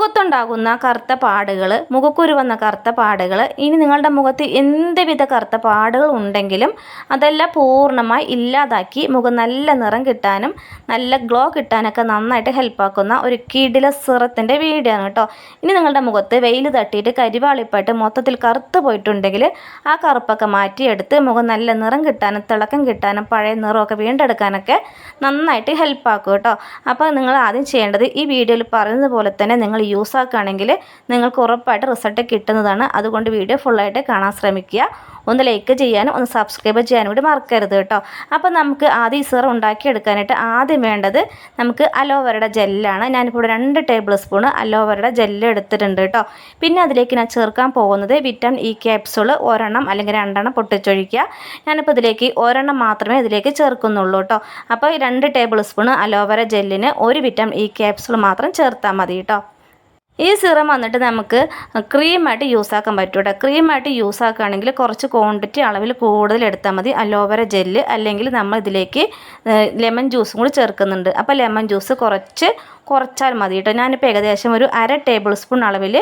മുഖത്തുണ്ടാകുന്ന കറുത്ത പാടുകൾ മുഖക്കുരു വന്ന കറുത്ത പാടുകൾ ഇനി നിങ്ങളുടെ മുഖത്ത് എന്തുവിധ കറുത്ത പാടുകൾ ഉണ്ടെങ്കിലും അതെല്ലാം പൂർണമായി ഇല്ലാതാക്കി മുഖം നല്ല നിറം കിട്ടാനും നല്ല ഗ്ലോ കിട്ടാനൊക്കെ നന്നായിട്ട് ഹെൽപ്പാക്കുന്ന ഒരു കിടില സിറത്തിന്റെ വീഡിയോ ആണ് കേട്ടോ. ഇനി നിങ്ങളുടെ മുഖത്ത് വെയിൽ തട്ടിയിട്ട് കരിവാളിപ്പായിട്ട് മൊത്തത്തിൽ കറുത്ത് പോയിട്ടുണ്ടെങ്കിൽ ആ കറുപ്പൊക്കെ മാറ്റിയെടുത്ത് മുഖം നല്ല നിറം കിട്ടാനും തിളക്കം കിട്ടാനും പഴയ നിറമൊക്കെ വീണ്ടെടുക്കാനൊക്കെ നന്നായിട്ട് ഹെൽപ്പാക്കും കേട്ടോ. അപ്പോൾ നിങ്ങൾ ആദ്യം ചെയ്യേണ്ടത് ഈ വീഡിയോയിൽ പറയുന്നത് പോലെ തന്നെ നിങ്ങൾ യൂസ് ആക്കുകയാണെങ്കിൽ നിങ്ങൾക്ക് ഉറപ്പായിട്ട് റിസൾട്ട് കിട്ടുന്നതാണ്. അതുകൊണ്ട് വീഡിയോ ഫുള്ളായിട്ട് കാണാൻ ശ്രമിക്കുക. ഒന്ന് ലൈക്ക് ചെയ്യാനും ഒന്ന് സബ്സ്ക്രൈബ് ചെയ്യാനും കൂടി മറക്കരുത് കേട്ടോ. അപ്പോൾ നമുക്ക് ആദ്യം സിറം ഉണ്ടാക്കിയെടുക്കാനായിട്ട് ആദ്യം വേണ്ടത് നമുക്ക് അലോവരയുടെ ജെല്ലാണ് ഞാനിപ്പോൾ രണ്ട് ടേബിൾ സ്പൂൺ അലോവരയുടെ ജെല്ല് എടുത്തിട്ടുണ്ട് കേട്ടോ. പിന്നെ അതിലേക്ക് ഞാൻ ചേർക്കാൻ പോകുന്നത് വിറ്റാമിൻ ഇ ക്യാപ്സൂൾ ഒരെണ്ണം അല്ലെങ്കിൽ രണ്ടെണ്ണം പൊട്ടിച്ചൊഴിക്കുക. ഞാനിപ്പോൾ ഇതിലേക്ക് ഒരെണ്ണം മാത്രമേ ഇതിലേക്ക് ചേർക്കുന്നുള്ളൂ കേട്ടോ. അപ്പോൾ രണ്ട് ടേബിൾ സ്പൂൺ അലോവര ജെല്ലിന് ഒരു വിറ്റാമിൻ ഇ ക്യാപ്സൂൾ മാത്രം ചേർത്താൽ മതി കേട്ടോ. ഈ സിറം വന്നിട്ട് നമുക്ക് ക്രീമായിട്ട് യൂസ് ആക്കാൻ പറ്റും കേട്ടോ ക്രീമായിട്ട് യൂസ് ആക്കുകയാണെങ്കിൽ കുറച്ച് ക്വാണ്ടിറ്റി അളവിൽ കൂടുതൽ എടുത്താൽ മതി. അലോവേര ജെല്ല് അല്ലെങ്കിൽ നമ്മൾ ഇതിലേക്ക് ലെമൺ ജ്യൂസും കൂടി ചേർക്കുന്നുണ്ട്. അപ്പോൾ ലെമൺ ജ്യൂസ് കുറച്ച് കുറച്ചാൽ മതി കേട്ടോ. ഞാനിപ്പോൾ ഏകദേശം ഒരു അര ടേബിൾ സ്പൂൺ അളവിൽ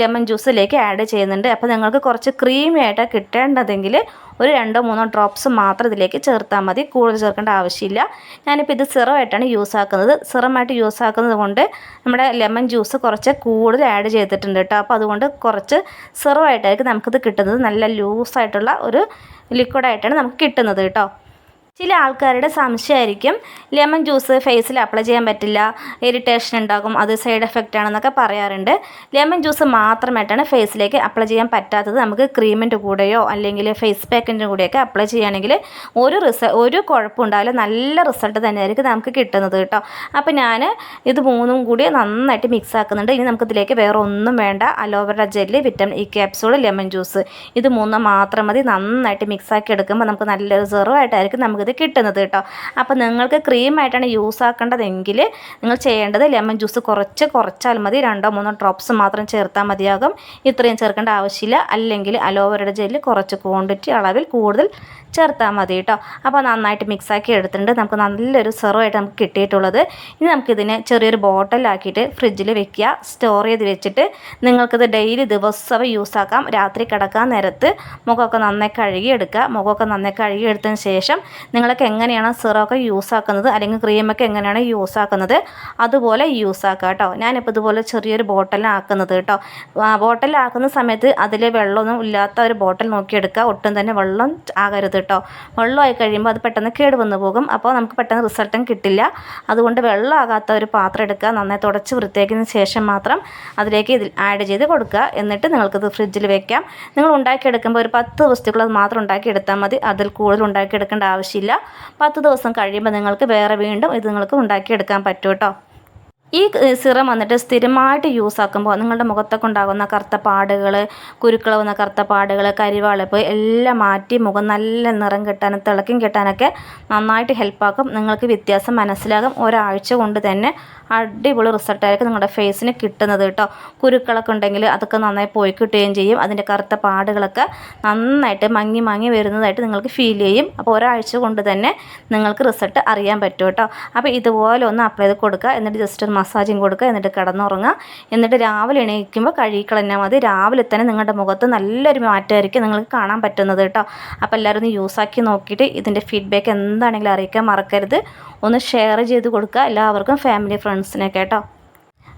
ലെമൺ ജ്യൂസിലേക്ക് ആഡ് ചെയ്യുന്നുണ്ട്. അപ്പോൾ നിങ്ങൾക്ക് കുറച്ച് ക്രീമി ആയിട്ട് കിട്ടേണ്ടതെങ്കിൽ ഒരു രണ്ടോ മൂന്നോ ഡ്രോപ്സ് മാത്രം ഇതിലേക്ക് ചേർത്താൽ മതി. കൂടുതൽ ചേർക്കേണ്ട ആവശ്യമില്ല. ഞാനിപ്പോൾ ഇത് സിറമായിട്ടാണ് യൂസ് ആക്കുന്നത്. സിറമായിട്ട് യൂസ് ആക്കുന്നത് കൊണ്ട് നമ്മുടെ ലെമൺ ജ്യൂസ് കുറച്ച് കൂടുതൽ ആഡ് ചെയ്തിട്ടുണ്ട് കേട്ടോ. അപ്പോൾ അതുകൊണ്ട് കുറച്ച് സിറമായിട്ടായിരിക്കും നമുക്കിത് കിട്ടുന്നത്. നല്ല ലൂസായിട്ടുള്ള ഒരു ലിക്വിഡായിട്ടാണ് നമുക്ക് കിട്ടുന്നത് കേട്ടോ. ചില ആൾക്കാരുടെ സംശയമായിരിക്കും. ലെമൺ ജ്യൂസ് ഫേസിൽ അപ്ലൈ ചെയ്യാൻ പറ്റില്ല. ഇറിറ്റേഷൻ ഉണ്ടാകും. അത് സൈഡ് എഫക്റ്റ് ആണെന്നൊക്കെ പറയാറുണ്ട്. ലെമൺ ജ്യൂസ് മാത്രമായിട്ടാണ് ഫേസിലേക്ക് അപ്ലൈ ചെയ്യാൻ പറ്റാത്തത്. നമുക്ക് ക്രീമിന്റെ കൂടെയോ അല്ലെങ്കിൽ ഫേസ് പാക്കിന്റെ കൂടെയൊക്കെ അപ്ലൈ ചെയ്യുകയാണെങ്കിൽ ഒരു റിസ ഒരു കുഴപ്പമുണ്ടാവില്ല. നല്ല റിസൾട്ട് തന്നെയായിരിക്കും നമുക്ക് കിട്ടുന്നത് കേട്ടോ. അപ്പോൾ ഞാൻ ഇത് മൂന്നും കൂടി നന്നായിട്ട് മിക്സ് ആക്കുന്നുണ്ട്. ഇനി നമുക്ക് ഇതിലേക്ക് വേറെ ഒന്നും വേണ്ട. Aloe vera gel vitamin E capsule lemon juice ഇത് മൂന്നും മാത്രം മതി. നന്നായിട്ട് മിക്സ് ആക്കി എടുക്കുമ്പോൾ നമുക്ക് നല്ലൊരു റിസർവായിട്ടായിരിക്കും നമുക്ക് നമുക്കിത് കിട്ടുന്നത് കേട്ടോ. അപ്പോൾ നിങ്ങൾക്ക് ക്രീമായിട്ടാണ് യൂസ് ആക്കേണ്ടതെങ്കിൽ നിങ്ങൾ ചെയ്യേണ്ടത് ലെമൺ ജ്യൂസ് കുറച്ച് കുറച്ചാൽ മതി. രണ്ടോ മൂന്നോ ഡ്രോപ്സ് മാത്രം ചേർത്താൽ മതിയാകും. ഇത്രയും ചേർക്കേണ്ട ആവശ്യമില്ല. അല്ലെങ്കിൽ അലോവരയുടെ ജെല്ല് കുറച്ച് ക്വാണ്ടിറ്റി അളവിൽ കൂടുതൽ ചേർത്താൽ മതി കേട്ടോ. അപ്പോൾ നന്നായിട്ട് മിക്സ് ആക്കി എടുത്തിട്ടുണ്ട്. നമുക്ക് നല്ലൊരു സെറുമായിട്ട് നമുക്ക് കിട്ടിയിട്ടുള്ളത്. ഇനി നമുക്കിതിനെ ചെറിയൊരു ബോട്ടിലാക്കിയിട്ട് ഫ്രിഡ്ജിൽ വെക്കുക. സ്റ്റോർ ചെയ്ത് വെച്ചിട്ട് നിങ്ങൾക്കിത് ഡെയിലി ദിവസവും യൂസ് ആക്കാം. രാത്രി കിടക്കാൻ നേരത്ത് മുഖമൊക്കെ നന്നായി കഴുകിയെടുക്കുക. മുഖമൊക്കെ നന്നായി കഴുകിയെടുത്തതിന് ശേഷം നിങ്ങളൊക്കെ എങ്ങനെയാണ് സിറമൊക്കെ യൂസ് ആക്കുന്നത്? അല്ലെങ്കിൽ ക്രീമൊക്കെ എങ്ങനെയാണ് യൂസ് ആക്കുന്നത്? അതുപോലെ യൂസ് ആക്കുക കേട്ടോ. ഞാനിപ്പോൾ ഇതുപോലെ ചെറിയൊരു ബോട്ടലാക്കുന്നത് കേട്ടോ. ബോട്ടലാക്കുന്ന സമയത്ത് അതിൽ വെള്ളമൊന്നും ഇല്ലാത്ത ഒരു ബോട്ടിൽ നോക്കിയെടുക്കുക. ഒട്ടും തന്നെ വെള്ളം ആകരുത് കേട്ടോ. വെള്ളമായി കഴിയുമ്പോൾ അത് പെട്ടെന്ന് കേട് വന്നു പോകും. അപ്പോൾ നമുക്ക് പെട്ടെന്ന് റിസൾട്ടും കിട്ടില്ല. അതുകൊണ്ട് വെള്ളമാകാത്ത ഒരു പാത്രം എടുക്കുക. നന്നായി തുടച്ച് വൃത്തിയാക്കിയതിന് ശേഷം മാത്രം അതിലേക്ക് ഇതിൽ ആഡ് ചെയ്ത് കൊടുക്കുക. എന്നിട്ട് നിങ്ങൾക്കത് ഫ്രിഡ്ജിൽ വെക്കാം. നിങ്ങൾ ഉണ്ടാക്കിയെടുക്കുമ്പോൾ ഒരു പത്ത് വസ്തുക്കൾ മാത്രം ഉണ്ടാക്കിയെടുത്താൽ മതി. അതിൽ കൂടുതൽ ഉണ്ടാക്കിയെടുക്കേണ്ട ആവശ്യമില്ല. പത്ത് ദിവസം കഴിയുമ്പോൾ നിങ്ങൾക്ക് വേറെ വീണ്ടും ഇത് നിങ്ങൾക്ക് ഉണ്ടാക്കിയെടുക്കാൻ പറ്റും കേട്ടോ ഈ സിറം വന്നിട്ട് സ്ഥിരമായിട്ട് യൂസ് ആക്കുമ്പോൾ നിങ്ങളുടെ മുഖത്തൊക്കെ ഉണ്ടാകുന്ന കറുത്ത പാടുകൾ കുരുക്കൾ വന്ന കറുത്ത പാടുകൾ കരിവാളിപ്പ് എല്ലാം മാറ്റി മുഖം നല്ല നിറം കിട്ടാനും തിളക്കം കിട്ടാനൊക്കെ നന്നായിട്ട് ഹെൽപ്പാക്കും നിങ്ങൾക്ക് വ്യത്യാസം മനസ്സിലാകും. ഒരാഴ്ച കൊണ്ട് തന്നെ അടിപൊളി റിസൾട്ടായിരിക്കും നിങ്ങളുടെ ഫേസിന് കിട്ടുന്നത് കേട്ടോ. കുരുക്കളൊക്കെ ഉണ്ടെങ്കിൽ അതൊക്കെ നന്നായി പോയി കിട്ടുകയും ചെയ്യും. അതിന്റെ കറുത്ത പാടുകളൊക്കെ നന്നായിട്ട് മങ്ങി മങ്ങി വരുന്നതായിട്ട് നിങ്ങൾക്ക് ഫീൽ ചെയ്യും. അപ്പോൾ ഒരാഴ്ച കൊണ്ട് തന്നെ നിങ്ങൾക്ക് റിസൾട്ട് അറിയാൻ പറ്റും കേട്ടോ. അപ്പോൾ ഇതുപോലെ ഒന്ന് അപ്ലൈ ചെയ്ത് കൊടുക്കുക. എന്നിട്ട് ജസ്റ്റ് ഒരു മസാജിങ് കൊടുക്കുക എന്നിട്ട് കിടന്നുറങ്ങുക. എന്നിട്ട് രാവിലെ എണീക്കുമ്പോൾ കഴുകിക്കളഞ്ഞാൽ മതി. രാവിലെ തന്നെ നിങ്ങളുടെ മുഖത്ത് നല്ലൊരു മാറ്റമായിരിക്കും നിങ്ങൾക്ക് കാണാൻ പറ്റുന്നത് കേട്ടോ. അപ്പോൾ എല്ലാവരും ഒന്ന് യൂസാക്കി നോക്കിയിട്ട് ഇതിന്റെ ഫീഡ്ബാക്ക് എന്താണെങ്കിലും അറിയിക്കാൻ മറക്കരുത്. ഒന്ന് ഷെയർ ചെയ്ത് കൊടുക്കുക. എല്ലാവർക്കും ഫാമിലി ഫ്രണ്ട്സിനൊക്കെ കേട്ടോ.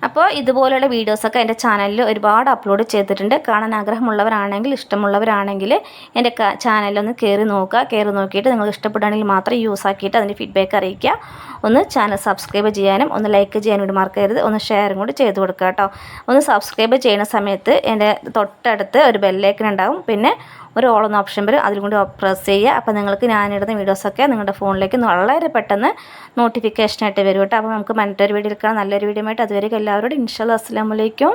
അപ്പോൾ ഇതുപോലെയുള്ള വീഡിയോസൊക്കെ എന്റെ ചാനലിൽ ഒരുപാട് അപ്ലോഡ് ചെയ്തിട്ടുണ്ട്. കാണാൻ ആഗ്രഹമുള്ളവരാണെങ്കിൽ ഇഷ്ടമുള്ളവരാണെങ്കിൽ എന്റെ ചാനലൊന്ന് കയറി നോക്കുക. കയറി നോക്കിയിട്ട് നിങ്ങൾക്ക് ഇഷ്ടപ്പെടുകയാണെങ്കിൽ മാത്രം യൂസ് ആക്കിയിട്ട് അതിന്റെ ഫീഡ്ബാക്ക് അറിയിക്കുക. ഒന്ന് ചാനൽ സബ്സ്ക്രൈബ് ചെയ്യാനും ഒന്ന് ലൈക്ക് ചെയ്യാനും കൂടി മറക്കരുത്. ഒന്ന് ഷെയറും കൂടി ചെയ്ത് കൊടുക്കുക കേട്ടോ. ഒന്ന് സബ്സ്ക്രൈബ് ചെയ്യുന്ന സമയത്ത് എന്റെ തൊട്ടടുത്ത് ഒരു ബെല്ലേക്കൻ ഉണ്ടാവും. പിന്നെ ഒരു ഓളെന്ന ഓപ്ഷൻ വരും. അതിലും കൂടി പ്രസ് ചെയ്യുക. അപ്പോൾ നിങ്ങൾക്ക് ഞാനിടുന്ന വീഡിയോസൊക്കെ നിങ്ങളുടെ ഫോണിലേക്ക് വളരെ പെട്ടെന്ന് നോട്ടിഫിക്കേഷനായിട്ട് വരും കേട്ടോ. അപ്പോൾ നമുക്ക് മറ്റൊരു വീഡിയോ എടുക്കാം നല്ലൊരു വീഡിയോ ആയിട്ട് അതുവരെ എല്ലാവരോടും ഇൻഷാല്ല അസ്സാം വലൈക്കും